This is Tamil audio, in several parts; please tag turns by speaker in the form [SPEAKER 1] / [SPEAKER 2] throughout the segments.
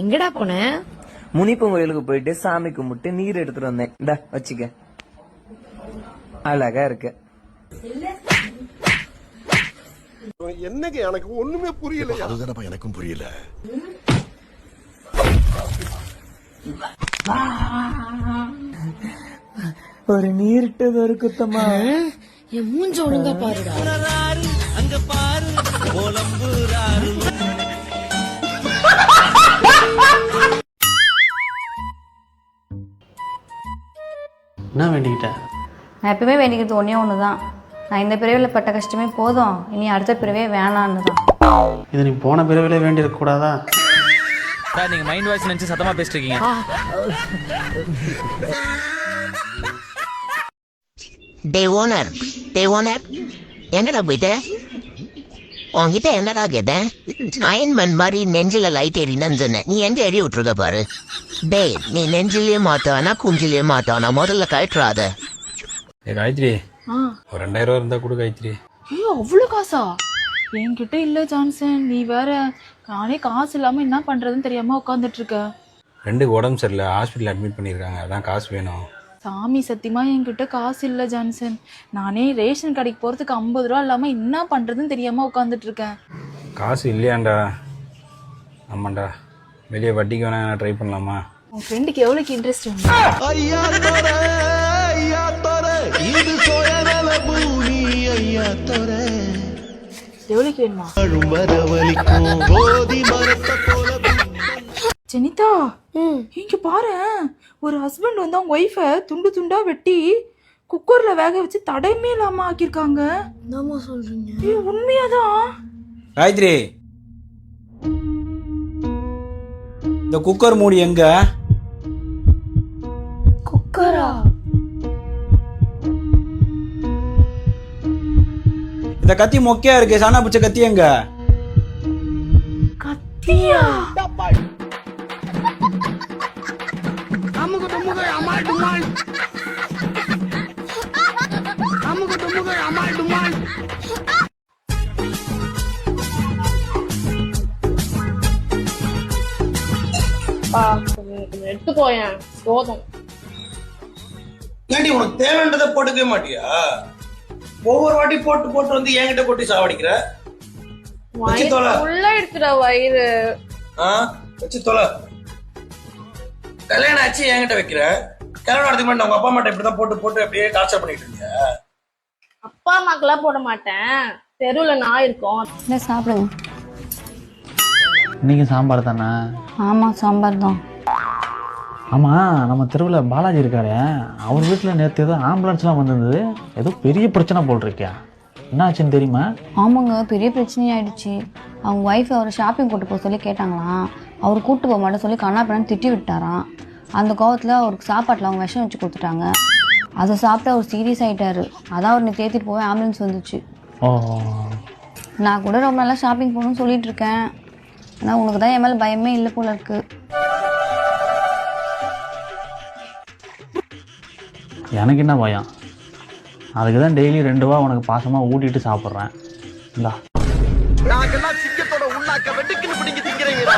[SPEAKER 1] எங்கடா போன?
[SPEAKER 2] முனிப்பன் கோயிலுக்கு போயிட்டு சாமி கும்பிட்டு நீர் எடுத்துட்டு வந்தேன். இந்தா வச்சுக்க. அழகா இருக்கு.
[SPEAKER 3] என்னங்க எனக்கு ஒண்ணுமே புரியல
[SPEAKER 4] அதுதானப்பா எனக்கும் புரியல.
[SPEAKER 2] ஒரு நீரிட்டது ஒரு குத்தமா
[SPEAKER 1] என் மூஞ்ச ஒழுங்கா பாருடா.
[SPEAKER 5] என்ன வேண்டிக்கிட்ட
[SPEAKER 6] நான் எப்பவுமே வேண்டிக்கிறது ஒன்றே ஒன்று தான் நான் இந்த பிறவியில் பட்ட கஷ்டமே போதும். இனி அடுத்த பிறவே வேணான்னு தான்
[SPEAKER 5] இது நீ போன பிறவிலே வேண்டியிருக்க கூடாதா?
[SPEAKER 7] சார் நீங்க மைண்ட் வாய்ஸ் நினைச்சு சத்தமா பேசிட்டு இருக்கீங்க
[SPEAKER 8] டே ஓனர் டே ஓனர் எங்கடா போயிட்ட உன்கிட்ட என்னடா கேட்டேன்? அயன்மேன் மாதிரி நெஞ்சில லைட் எரின்னு சொன்னேன். நீ எங்க எரி விட்டுருக்க பாரு? டேய் நீ நெஞ்சிலேயே மாத்தானா குஞ்சிலேயே மாத்தானா முதல்ல கழட்டுறாத.
[SPEAKER 9] ஏ காயத்ரி. ஒரு ரெண்டாயிரம் ரூபா இருந்தா கொடு காயத்ரி.
[SPEAKER 10] ஐயோ அவ்வளோ காசா? என்கிட்ட இல்லை ஜான்சன். நீ வேற நானே காசு இல்லாமல் என்ன பண்ணுறதுன்னு தெரியாமல் உட்காந்துட்டு இருக்க.
[SPEAKER 9] ரெண்டு உடம்பு சரியில்லை. ஹாஸ்பிட்டல் அட்மிட் பண்ணியிருக்காங்க. அதான் காசு வேணும்.
[SPEAKER 10] சாமி சத்தியமா என்கிட்ட காசு இல்லை ஜான்சன். நானே ரேஷன் கடைக்கு போகிறதுக்கு ஐம்பது ரூபா இல்லாமல் என்ன பண்ணுறதுன்னு தெரியாமல் உட்காந்துட்டு இருக்கேன்.
[SPEAKER 9] காசு இல்லையாண்டா? ஆமாண்டா. வெளியே வட்டிக்கு வேணா ட்ரை பண்ணலாமா?
[SPEAKER 10] உன் ஃப்ரெண்டுக்கு எவ்வளோக்கு இன்ட்ரெஸ்ட் உண்டு
[SPEAKER 3] ஐயா தோர ஐயா தோர இது சோழநல பூமி ஐயா தோர
[SPEAKER 10] எவ்வளோக்கு வேணுமா ஜெனிதா இங்க பாரு. ஒரு ஹஸ்பண்ட் வந்து அவங்க ஒய்ஃபை துண்டு துண்டா வெட்டி குக்கர்ல வேக வச்சு தடைமே இல்லாம ஆக்கியிருக்காங்க.
[SPEAKER 1] என்னம்மா சொல்றீங்க?
[SPEAKER 10] ஏய், உண்மையாதான்?
[SPEAKER 9] காயத்ரி. இந்த குக்கர் மூடி எங்க?
[SPEAKER 10] குக்கரா
[SPEAKER 9] இந்த கத்தி மொக்கையா இருக்கு சாணா பிடிச்ச கத்தி எங்க?
[SPEAKER 10] கத்தியா?
[SPEAKER 1] எடுத்து போயேன் போதும்.
[SPEAKER 11] ஏண்டி உனக்கு தேவைன்றதை போட்டுக்கவே மாட்டியா? ஒவ்வொரு வாட்டி போட்டு போட்டு வந்து என்கிட்ட கொட்டி சாவடிக்கிற?
[SPEAKER 1] உள்ள இருக்கிற வயிறு.
[SPEAKER 11] வச்சு தொலை. கல்யாணம் ஆச்சு என்கிட்ட வைக்கிற? கல்யாணம் நடத்துக்கு முன்னாடி உங்க அப்பா அம்மாட்ட இப்படிதான் போட்டு போட்டு அப்படியே டார்ச்சர் பண்ணிட்டு இருந்தியா
[SPEAKER 1] அப்பா அம்மாக்கெல்லாம் போட மாட்டேன். தெருவுல நான் இருக்கோம்.
[SPEAKER 6] இல்லை சாப்பிடுங்க
[SPEAKER 5] இன்னைக்கு சாம்பார் தானே?
[SPEAKER 6] ஆமாம் சாம்பார் தான்.
[SPEAKER 5] ஆமாம் நம்ம தெருவில் பாலாஜி இருக்காரு. அவர் வீட்டில் நேற்று ஏதோ ஆம்புலன்ஸ்லாம் வந்திருந்தது. ஏதோ பெரிய பிரச்சனை போல் இருக்கியா என்ன ஆச்சுன்னு தெரியுமா?
[SPEAKER 6] ஆமாங்க பெரிய பிரச்சனையாயிடுச்சு அவங்க ஒய்ஃப் அவரை ஷாப்பிங் கூட்டு போக சொல்லி கேட்டாங்களாம். அவர் கூட்டு போக மாட்டேன் சொல்லி கண்ணாப்பின்னு திட்டி விட்டாராம். அந்த கோவத்தில் அவருக்கு சாப்பாட்டில் அவங்க விஷம் வச்சு கொடுத்துட்டாங்க. அதை சாப்பிட்டு அவர் சீரியஸ் ஆயிட்டாரு. அதான் அவர் நீ தேத்திட்டு போய் ஆம்புலன்ஸ் வந்துச்சு.
[SPEAKER 5] ஓ.
[SPEAKER 6] நான் கூட ரொம்ப நல்லா ஷாப்பிங் போகணும்னு சொல்லிட்டு இருக்கேன். ஆனால் உனக்கு தான் என் மேலே பயமே இல்லை போல இருக்கு.
[SPEAKER 5] எனக்கு என்ன பயம்? அதுக்கு தான் டெய்லி ரெண்டு ரூபா உனக்கு பாசமாக ஊட்டிட்டு சாப்பிட்றேன். இந்தா.
[SPEAKER 3] நாங்கெல்லாம் சிங்கத்தோட உண்ணாக்க வெட்டுக்குன்னு பிடிங்க திங்கிறீங்களா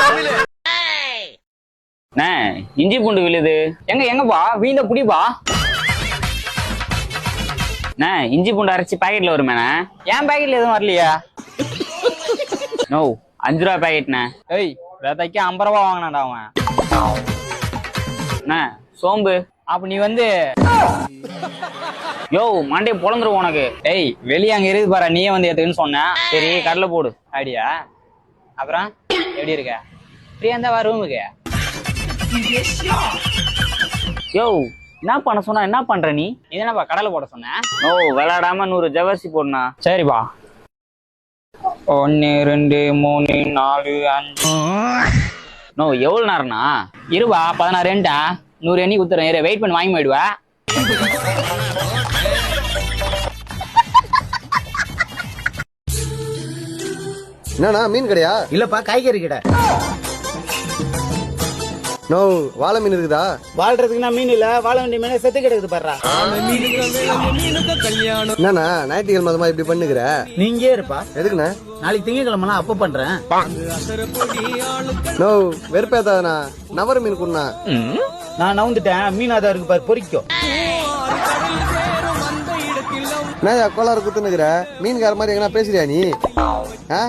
[SPEAKER 3] தமிழ்.
[SPEAKER 7] அண்ணே இஞ்சி பூண்டு விழுது. எங்க எங்கப்பா? வீந்த புடிப்பா? அண்ணே இஞ்சி பூண்டு அரைச்சி பாக்கெட்ல வருமேண்ணே ஏன் பாக்கெட்ல எதுவும் வரலையா? நோ அஞ்சு ரூபா பாக்கெட்ண்ணே ஏய் விதைக்கு ஐம்பது ரூபா வாங்கினாடா அவன். அண்ணே சோம்பு. அப்ப நீ வந்து யோ மண்டே பொழந்துரும் உனக்கு. ஏய் வெளியே அங்க இருக்குது பாரு நீயே வந்து ஏத்துக்குன்னு சொன்னேன் சரி கடலை போடு. அப்படியா அப்புறம் எப்படி இருக்க? ஃப்ரீயா இருந்தா வா ரூமுக்கு யோ என்ன பண்ண சொன்னா என்ன பண்ற நீ? இது என்னப்பா கடலை போட சொன்ன? ஓ விளையாடாம நூறு ஜவர்சி போடனா. சரிப்பா. ஒன்னு ரெண்டு மூணு நாலு அஞ்சு. நோ எவ்வளவு நேரம்னா இருபா பதினாறு ரெண்டா நூறு எண்ணி குத்துறேன் இரு வெயிட் பண்ணி வாங்கி போயிடுவா.
[SPEAKER 3] என்னண்ணா மீன் கடையா?
[SPEAKER 2] இல்லப்பா காய்கறி கடை.
[SPEAKER 12] நோ வாழை மீன் இருக்குதா?
[SPEAKER 13] வாழ்றதுக்கு நான் மீன் இல்ல வாழ வேண்டிய மீன் செத்து கிடக்குது பாடுறா
[SPEAKER 12] என்னண்ணா ஞாயிற்றுக்கிழமை அது மாதிரி இப்படி பண்ணுகிற?
[SPEAKER 13] நீங்க இருப்பா?
[SPEAKER 12] எதுக்குண்ணா?
[SPEAKER 13] நாளைக்கு திங்கக்கிழமை அப்ப பண்றேன்.
[SPEAKER 12] நோ வெறுப்பேத்தாதண்ணா நவர மீன் குண்ணா
[SPEAKER 13] நான் நவுந்துட்டேன் மீன் அதான் இருக்கு பாரு பொறிக்கும்.
[SPEAKER 12] என்னய்யா கோளாறு குத்துனுக்குற மீன்கார மாதிரி எங்கன்னா பேசுறியா நீ? ஆ?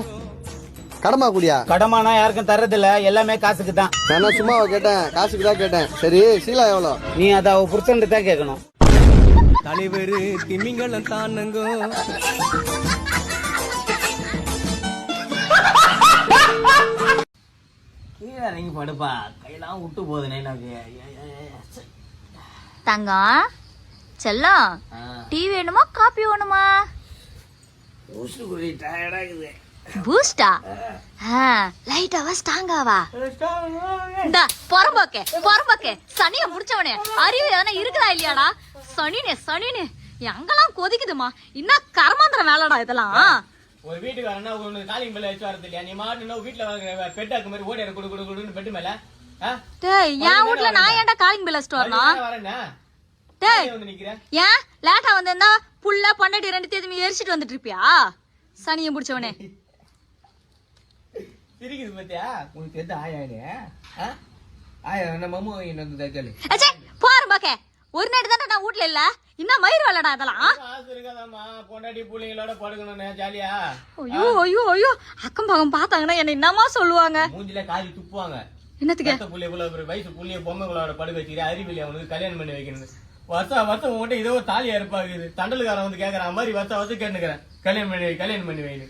[SPEAKER 12] கடமா குடியா?
[SPEAKER 13] கடமானா யாருக்கும் தர்றதில்ல. எல்லாமே காசுக்கு தான்
[SPEAKER 12] நான் சும்மாவா கேட்டேன்? காசுக்கு தான் கேட்டேன். சரி சீலா எவ்வளோ?
[SPEAKER 13] நீ அத அவ புருஷன் தான் கேட்கணும்.
[SPEAKER 3] தலைவர் திமிங்கலம் தானுங்க.
[SPEAKER 13] கீழே இறங்கி படுப்பா. கையெல்லாம் விட்டு போகுதுனே எனக்கு.
[SPEAKER 14] தங்கம் செல்லம் டீ வேணுமா காபி வேணுமா?
[SPEAKER 13] ஊசு குடி டயர்டா இருக்குது
[SPEAKER 14] பூஸ்டா லைட்டாவா ஸ்ட்ராங்காவா இந்தா பொறம்போக்கே பொறம்போக்கே சனிய முடிச்சவனே அறிவு எதனா இருக்குதா இல்லையாடா? சனினே சனினே. எங்கெல்லாம் கொதிக்குதுமா? இன்னும் கர்மாந்திர வேலைடா இதெல்லாம்.
[SPEAKER 13] ஒரு வீட்டுக்கு வரனா ஒண்ணு காலிங் மேல வச்சு வரது இல்லையா? நீ மாட்டு வீட்டுல பெட்டாக்கு மாதிரி ஓடி குடு குடு குடுன்னு பெட்டு மேல?
[SPEAKER 14] டேய் என் வீட்ல நான் ஏன்டா காலிங் பெல் வச்சுட்டு வரணும்? டேய் ஏன் லேட்டா வந்திருந்தா புள்ள பன்னெண்டு ரெண்டு தேதி எரிச்சிட்டு வந்துட்டு இருப்பியா? சனியை முடிச்சவனே.
[SPEAKER 13] சிரிக்குது பாத்தியா? உனக்கு எது ஆயானே ஆயா நம்ம அம்மா இன்னொரு தக்காளி
[SPEAKER 14] அச்சே போற பாக்கே ஒரு நாடு தானே நான் வீட்ல இல்ல? இன்னும் மயிர் வேலைடா அதெல்லாம்
[SPEAKER 13] இருக்காதாம்மா. பொண்டாட்டி பிள்ளைங்களோட படுக்கணும் ஜாலியா
[SPEAKER 14] ஐயோ ஐயோ ஐயோ. அக்கம் பக்கம் பார்த்தாங்கன்னா என்ன என்னமா சொல்லுவாங்க?
[SPEAKER 13] மூஞ்சில காரி துப்புவாங்க.
[SPEAKER 14] என்னத்துக்கு?
[SPEAKER 13] புள்ளைய பெரிய வயசு புள்ளைய பொம்மைகளோட படுக்க வச்சுக்கிற அறிவில்லை அவனுக்கு கல்யாணம் பண்ணி வைக்கணும் வருஷம் வருஷம் உன்கிட்ட இதோ ஒரு தாலியா இருப்பாங்க தண்டலுக்காரன் வந்து கேக்குறான் மாதிரி வருஷம் வருஷம் கேட்டுக்கிறேன் கல்யாணம் பண்ணி கல்யாணம் பண்ணி வைன்னு.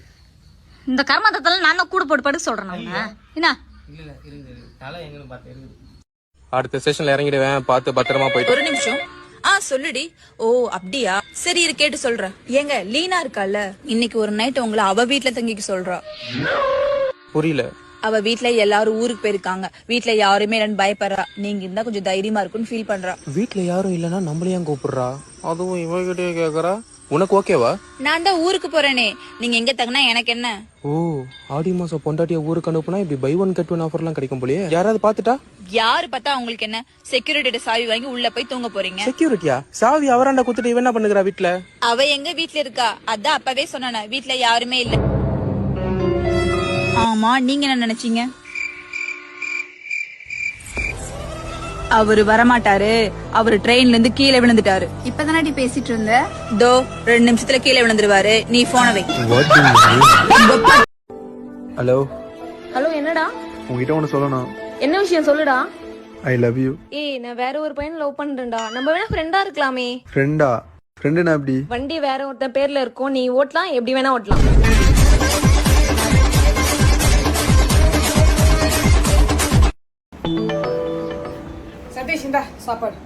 [SPEAKER 14] இந்த கர்மாந்தத்துல நான் தான் கூட போட்டு படுக்க சொல்றேன் அவங்க என்ன?
[SPEAKER 15] அடுத்த ஸ்டேஷன்ல இறங்கிடுவேன். பார்த்து பத்திரமா போயிட்டு
[SPEAKER 16] ஒரு நிமிஷம். ஆ சொல்லுடி. ஓ அப்படியா? சரி இரு கேட்டு சொல்றேன். ஏங்க லீனா இருக்கால? இன்னைக்கு ஒரு நைட் உங்களை அவ வீட்ல தங்கிக்க சொல்றா.
[SPEAKER 15] புரியல.
[SPEAKER 16] அவ வீட்ல எல்லாரும் ஊருக்கு போயிருக்காங்க. வீட்ல யாருமே இல்லைன்னு பயப்படுறா. நீங்க இருந்தா கொஞ்சம் தைரியமா இருக்கும்னு ஃபீல் பண்றா.
[SPEAKER 15] வீட்ல யாரும் இல்லனா நம்மள ஏன் கூப்பிடுறா. அதுவும் இவகிட்டே கேக்குறா. உனக்கு ஓகேவா?
[SPEAKER 16] நான் தான் ஊருக்கு போறேனே. நீங்க எங்க தங்கினா எனக்கு என்ன?
[SPEAKER 15] ஓ ஆடி மாசம் பொண்டாட்டிய ஊருக்கு அனுப்புனா இப்படி பை ஒன் கெட் ஒன் ஆஃபர்லாம் கிடைக்கும் போலயே. யாராவது பாத்துட்டா
[SPEAKER 16] யாரு பார்த்தா உங்களுக்கு என்ன? செக்யூரிட்டியோட சாவி வாங்கி உள்ள போய் தூங்க போறீங்க.
[SPEAKER 15] செக்யூரிட்டியா சாவி அவராண்ட குத்துட்டு இவன் என்ன பண்ணுகிறா வீட்ல?
[SPEAKER 16] அவ எங்க வீட்ல இருக்கா? அதான் அப்பவே சொன்னானே. வீட்ல யாருமே இல்ல. ஆமா நீங்க என்ன நினைச்சீங்க? அவரு வரமாட்டாரு. அவரு ட்ரெயின்ல இருந்து கீழே விழுந்துட்டாரு.
[SPEAKER 14] இப்பதானடி பேசிட்டு இருந்த?
[SPEAKER 16] தோ ரெண்டு நிமிஷத்துல கீழே விழுந்துருவாரு. நீ போன வை.
[SPEAKER 15] ஹலோ
[SPEAKER 17] ஹலோ என்னடா?
[SPEAKER 12] உங்ககிட்ட ஒன்று சொல்லணும்.
[SPEAKER 17] என்ன விஷயம் சொல்லுடா?
[SPEAKER 12] ஐ லவ் யூ
[SPEAKER 17] ஏய் நான் வேற ஒரு பையன் லவ் பண்றேன்டா. நம்ம வேணா ஃப்ரெண்டா இருக்கலாமே.
[SPEAKER 12] ஃப்ரெண்டா ஃப்ரெண்டுனா எப்படி
[SPEAKER 17] வண்டி வேற ஒருத்தன் பேர்ல இருக்கும் நீ ஓட்டலாம் எப்படி வேணா ஓட்டலாம்.
[SPEAKER 16] சதீஷ் இந்தா சாப்பாடு.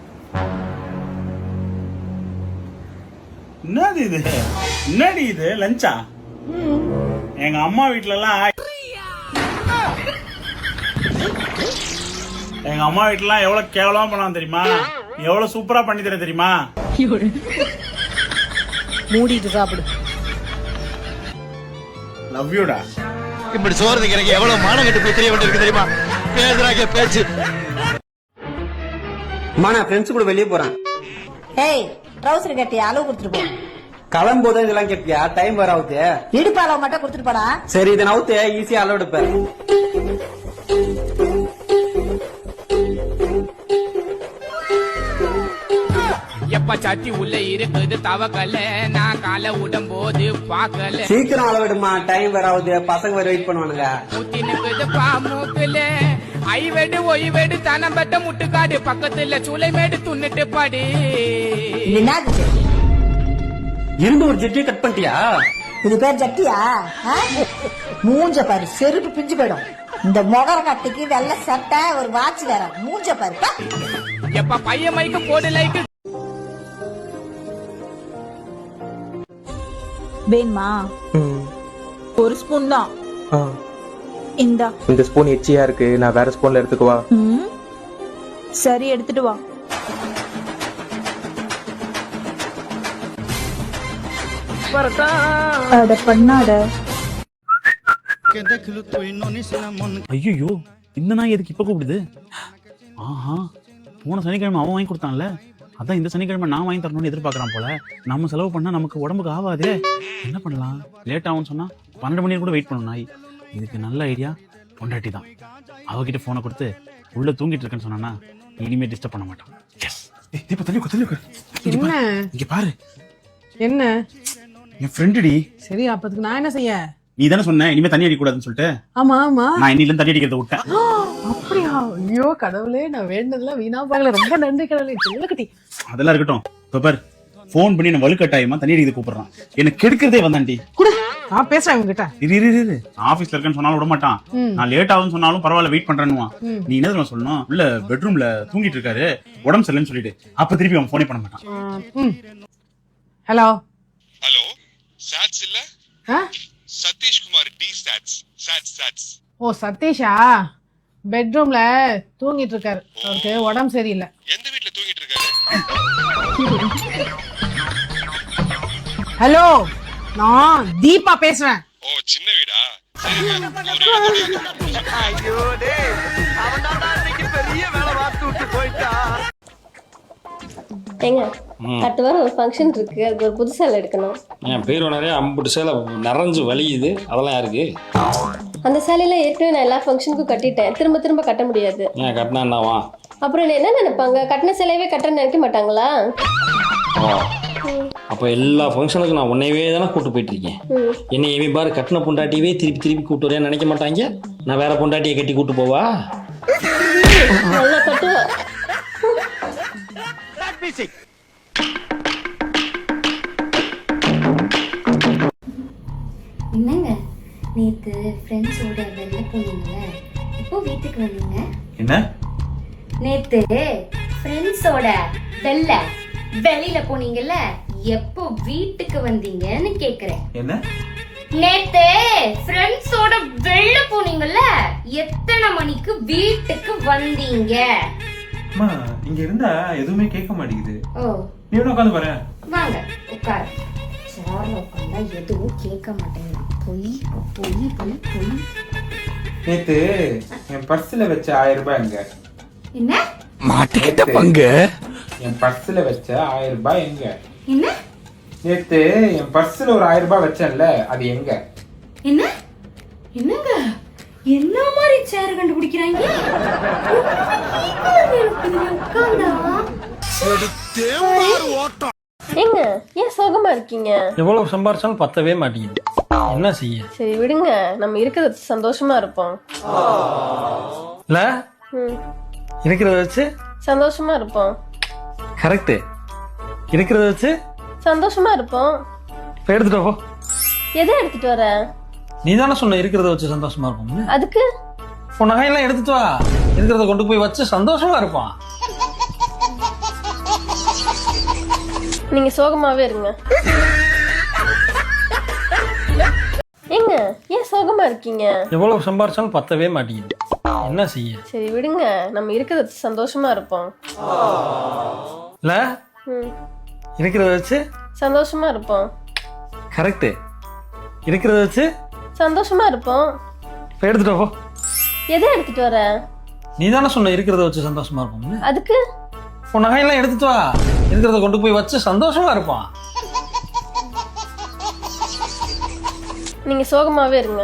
[SPEAKER 18] என்னது இது? என்னடி இது? லஞ்சா? எங்க அம்மா வீட்ல எல்லாம் எங்க அம்மா வீட்ல எல்லாம் எவ்வளவு கேவலமா பண்ணுவாங்க தெரியுமா? எவ்வளவு சூப்பரா பண்ணி தர தெரியுமா?
[SPEAKER 16] மூடிட்டு சாப்பிடு.
[SPEAKER 18] லவ் யூடா
[SPEAKER 3] இப்படி சோறு திங்கிறக்கு எவ்வளவு மானம் கட்டு போய் தெரிய வேண்டியிருக்கு தெரியுமா? பேசுறாங்க பேச்சு.
[SPEAKER 13] அம்மா நான் ஃப்ரெண்ட்ஸ் கூட வெளியே போறேன்.
[SPEAKER 19] ஏய் ட்ரௌசர் கட்டி அளவு கொடுத்துட்டு போ.
[SPEAKER 13] கிளம்போது இதெல்லாம் கேட்பியா டைம் வர ஆகுது.
[SPEAKER 19] இடுப்பு அளவு மட்டும் கொடுத்துட்டு போடா.
[SPEAKER 13] சரி இதை நவுத்து ஈஸியா அளவு எடுப்பேன்.
[SPEAKER 20] எப்ப சட்டி உள்ள இருக்குது தவக்கல நான் காலை விடும் போது பாக்கல
[SPEAKER 13] சீக்கிரம் அளவிடுமா டைம் வர ஆகுது. பசங்க வர வெயிட் பண்ணுவானுங்க.
[SPEAKER 20] பாமூக்குல ஐவெடு ஒய்வெடு தனம் பெட்ட முட்டுக்காடு. பக்கத்துல சூளைமேடு துண்ணிட்டு பாடி.
[SPEAKER 13] இருந்து ஒரு ஜெட்டியை கட் பண்ணிட்டியா?
[SPEAKER 19] இது பேர் ஜட்டியா? ஆ? மூஞ்ச பாரு செருப்பு பிஞ்சு போயிடும். இந்த முகர கட்டிக்கு வெள்ளை சட்டை ஒரு வாட்ச் வேற. மூஞ்ச பாரு.
[SPEAKER 20] எப்ப பையன் மைக்கு போடு லைக்கு.
[SPEAKER 16] வேணுமா? ஒரு ஸ்பூன் தான். இந்தா.
[SPEAKER 15] இந்த ஸ்பூன் எச்சியா இருக்கு. நான் வேற ஸ்பூன்ல எடுத்துக்குவா?
[SPEAKER 16] ம். சரி எடுத்துட்டு வா. அட பண்ணாட
[SPEAKER 21] ஐயோ இந்த நாய் எதுக்கு இப்ப கூப்பிடுது?
[SPEAKER 18] ஆஹா போன சனிக்கிழமை அவன் வாங்கி கொடுத்தான்ல. அதான் இந்த சனிக்கிழமை நான் வாங்கி தரணும்னு எதிர்பார்க்கறான் போல. நம்ம செலவு பண்ணா நமக்கு உடம்புக்கு ஆகாதே. என்ன பண்ணலாம்? லேட் ஆகும்னு சொன்னா பன்னெண்டு மணி கூட வெயிட் பண்ணணும் நாய். இதுக்கு நல்ல ஐடியா பொண்டாட்டி தான். அவகிட்ட போனை கொடுத்து உள்ள தூங்கிட்டு இருக்கேன்னு சொன்னானா இனிமே டிஸ்டர்ப் பண்ண மாட்டான். எஸ் தீபா தள்ளி தள்ளி
[SPEAKER 3] என்ன?
[SPEAKER 18] பாரு, இங்க பாரு.
[SPEAKER 3] என்ன?
[SPEAKER 18] என் ஃப்ரெண்டுடி
[SPEAKER 3] சரி அப்பதுக்கு நான் என்ன செய்ய?
[SPEAKER 18] நீ தானே சொன்ன இனிமே தண்ணி அடிக்கக்கூடாதுன்னு சொல்லிட்டு?
[SPEAKER 3] ஆமா ஆமா.
[SPEAKER 18] நான் இன்னில தண்ணி அடிக்கிறத விட்டேன்.
[SPEAKER 3] அப்படியா? ஐயோ கடவுளே நான் வேண்டதெல்லாம் வீணா போகல. ரொம்ப நன்றி கடவுளே. செல்லக்குட்டி
[SPEAKER 18] அதெல்லாம் இருக்கட்டும். இப்ப பாரு ஃபோன் பண்ணி நான் வலுக்கட்டாயமா தண்ணி அடிக்கிறது கூப்பிடுறான். எனக்கு கெடுக்கிறதே வந்தான்டி
[SPEAKER 3] குடு. நான் பேசுறேன் உங்ககிட்ட
[SPEAKER 18] இரு இரு இரு ஆபீஸ்ல இருக்கேன்னு சொன்னாலும் விட மாட்டான். நான் லேட் ஆகும்னு சொன்னாலும் பரவாயில்ல வெயிட் பண்றேன்னுவான். நீ என்ன தெரியுமா சொல்லணும்? உள்ள பெட்ரூம்ல தூங்கிட்டு இருக்காரு. உடம்பு சரியில்லைன்னு சொல்லிட்டு. அப்ப திருப்பி அவன் போனே பண்ண மாட்டான்.
[SPEAKER 3] ஹலோ
[SPEAKER 9] ஹலோ சாட்ஸ் இல்ல?
[SPEAKER 3] ஆ?
[SPEAKER 9] சதீஷ் குமார் டி சாட்ஸ் சாட்ஸ் சாட்ஸ்
[SPEAKER 3] ஓ சதீஷா? பெட்ரூம்ல தூங்கிட்டு இருக்காரு. அவருக்கு உடம்பு சரியில்லை.
[SPEAKER 9] எந்த வீட்ல தூங்கிட்டு இருக்காரு?
[SPEAKER 3] ஹலோ நான் தீபா பேசுறேன்.
[SPEAKER 9] ஓ சின்ன வீடா? சரிங்க
[SPEAKER 13] ஏங்க அடுத்த வாரம் ஒரு ஃபங்க்ஷன் இருக்கு. அதுக்கு ஒரு புது சேலை எடுக்கணும்.
[SPEAKER 22] என் பேர் நிறைய அம்புட்டு சேலை நிறைஞ்சு வலியுது. அதெல்லாம் யாருக்கு?
[SPEAKER 13] அந்த சேலையெல்லாம் ஏற்கனவே நான் எல்லா ஃபங்க்ஷனுக்கும் கட்டிட்டேன். திரும்ப திரும்ப கட்ட முடியாது.
[SPEAKER 22] ஏன் கட்டினா என்னவா?
[SPEAKER 13] அப்புறம் என்ன என்ன நினைப்பாங்க? கட்டின சேலையவே கட்ட நினைக்க மாட்டாங்களா?
[SPEAKER 22] அப்போ எல்லா ஃபங்க்ஷனுக்கும் நான் உன்னையவே தானே கூட்டு போயிட்டு இருக்கேன்
[SPEAKER 13] ம்.
[SPEAKER 22] என்னை எவி பாரு கட்டின பொண்டாட்டியவே திருப்பி திருப்பி கூட்டு வரேன்னு நினைக்க மாட்டாங்க? நான் வேற பொண்டாட்டியை கட்டி கூட்டு போவா?
[SPEAKER 23] என்னங்க நேத்து ஃப்ரெண்ட்ஸோட வெளில போனீங்கல்ல இப்போ வீட்டுக்கு வந்தீங்க?
[SPEAKER 18] என்ன?
[SPEAKER 23] நேத்து ஃப்ரெண்ட்ஸோட வெளில வெளியில போனீங்கல்ல எப்போ வீட்டுக்கு வந்தீங்கன்னு கேக்குறேன்.
[SPEAKER 18] என்ன?
[SPEAKER 23] நேத்து ஃப்ரெண்ட்ஸோட வெளில போனீங்கல்ல எத்தனை மணிக்கு வீட்டுக்கு வந்தீங்க?
[SPEAKER 18] அம்மா இங்க இருந்தா எதுவுமே கேட்க மாட்டேங்குது.
[SPEAKER 23] ஓ.
[SPEAKER 18] நீ உட்காந்து பாரு.
[SPEAKER 23] வாங்க உட்காரு. சேர்ல உட்காந்தா எதுவும் கேட்க மாட்டேங்குது. பொய் பொய் பொய் பொய்.
[SPEAKER 24] நேத்து என் பர்ஸ்ல வச்ச ஆயிரம் ரூபாய் எங்க
[SPEAKER 23] என்ன?
[SPEAKER 24] மாட்டிக்கிட்ட பங்கு. என் பர்ஸ்ல வச்ச ஆயிரம் ரூபாய் எங்க?
[SPEAKER 23] என்ன?
[SPEAKER 24] நேத்து என் பர்ஸ்ல ஒரு ஆயிரம் ரூபாய் வச்சேன்ல அது எங்க?
[SPEAKER 23] என்ன? என்னங்க? என்ன மாதிரி சேர் கண்டுபிடிக்கிறாங்க?
[SPEAKER 13] ஏங்க ஏன் சோகமா இருக்கீங்க?
[SPEAKER 22] எவ்வளவு சம்பாரிச்சாலும் பத்தவே மாட்டேங்குது. என்ன செய்ய?
[SPEAKER 13] சரி விடுங்க. நம்ம இருக்கிறது சந்தோஷமா இருப்போம்.
[SPEAKER 22] இல்ல? இருக்கிறத வச்சு?
[SPEAKER 13] சந்தோஷமா இருப்போம்.
[SPEAKER 22] கரெக்ட் இருக்கிறத வச்சு
[SPEAKER 13] சந்தோஷமா இருப்போம்.
[SPEAKER 22] இப்போ எடுத்துட்டு போ.
[SPEAKER 13] எதை எடுத்துட்டு வர?
[SPEAKER 22] நீ தானே சொன்ன இருக்கிறத வச்சு சந்தோஷமா இருப்போம்னு.
[SPEAKER 13] அதுக்கு?
[SPEAKER 22] உன் நகையெல்லாம் எடுத்துட்டு வா. இருக்கிறத கொண்டு போய் வச்சு சந்தோஷமா இருப்பான்.
[SPEAKER 13] நீங்க சோகமாவே இருங்க. ஏங்க ஏன் சோகமா இருக்கீங்க?
[SPEAKER 22] எவ்வளவு சம்பாரிச்சாலும் பத்தவே மாட்டேங்குது. என்ன செய்ய?
[SPEAKER 13] சரி விடுங்க. நம்ம இருக்கிறது சந்தோஷமா இருப்போம்.
[SPEAKER 22] இல்ல இருக்கிறத வச்சு?
[SPEAKER 13] சந்தோஷமா இருப்போம்.
[SPEAKER 22] கரெக்ட் இருக்கிறத வச்சு?
[SPEAKER 13] சந்தோஷமா இருப்போம்.
[SPEAKER 22] இப்போ எடுத்துட்டு போ.
[SPEAKER 13] எதை எடுத்துட்டு வர?
[SPEAKER 22] நீ தானே சொன்ன இருக்கிறத வச்சு சந்தோஷமா இருப்போம்னு
[SPEAKER 13] அதுக்கு?
[SPEAKER 22] உன் நகையெல்லாம் எடுத்துட்டு வா. இருக்கிறத கொண்டு போய் வச்சு சந்தோஷமா இருப்பான்.
[SPEAKER 13] நீங்க சோகமாவே இருங்க.